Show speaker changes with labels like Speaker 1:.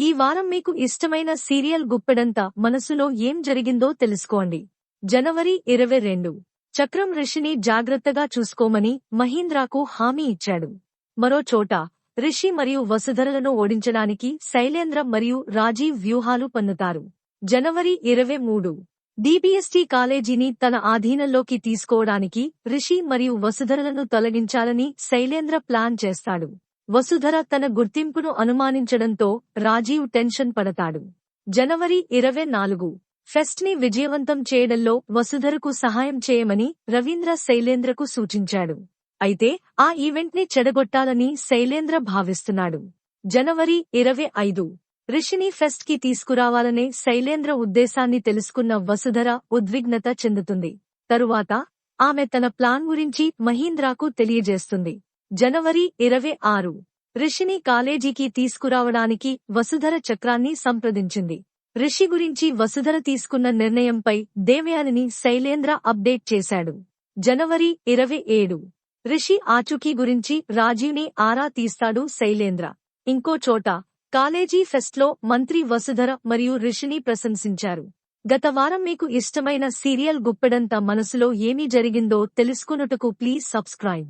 Speaker 1: ఈ వారం మీకు ఇష్టమైన సీరియల్ గుప్పెడంతా మనసులో ఏం జరిగిందో తెలుసుకోండి. జనవరి ఇరవై రెండు. చక్రం రిషిని జాగ్రత్తగా చూసుకోమని మహీంద్రాకు హామీ ఇచ్చాడు. మరో చోట రిషి మరియు వసుధరలను ఓడించడానికి శైలేంద్ర మరియు రాజీవ్ వ్యూహాలు పన్నుతారు. జనవరి ఇరవై మూడు. డిబిఎస్టీ కాలేజీని తన ఆధీనంలోకి తీసుకోవడానికి రిషి మరియు వసుధరలను తొలగించాలని శైలేంద్ర ప్లాన్ చేస్తాడు. వసుధర తన గుర్తింపును అనుమానించడంతో రాజీవ్ టెన్షన్ పడతాడు. జనవరి ఇరవై నాలుగు ఫెస్ట్ని విజయవంతం చేయడంలో వసుధరకు సహాయం చేయమని రవీంద్ర శైలేంద్రకు సూచించాడు. అయితే ఆ ఈవెంట్ని చెడగొట్టాలని శైలేంద్ర భావిస్తున్నాడు. జనవరి ఇరవై ఐదు రిషిని ఫెస్ట్కి తీసుకురావాలనే శైలేంద్ర ఉద్దేశాన్ని తెలుసుకున్న వసుధర ఉద్విగ్నత చెందుతుంది. తరువాత ఆమె తన ప్లాన్ గురించి మహీంద్రాకు తెలియజేస్తుంది. జనవరి ఇరవై ఆరు. రిషిని కాలేజీకి తీసుకురావడానికి వసుధర చక్రాన్ని సంప్రదించింది. రిషి గురించి వసుధర తీసుకున్న నిర్ణయంపై దేవయానిని శైలేంద్ర అప్డేట్ చేశాడు. జనవరి ఇరవై ఏడు. రిషి ఆచూకీ గురించి రాజీవ్ని ఆరా తీస్తాడు శైలేంద్ర. ఇంకో చోట కాలేజీ ఫెస్ట్లో మంత్రి వసుధర మరియు రిషిని ప్రశంసించారు. గత వారం మీకు ఇష్టమైన సీరియల్ గుప్పెడంత మనసులో ఏమి జరిగిందో తెలుసుకున్నటకు ప్లీజ్ సబ్స్క్రైబ్.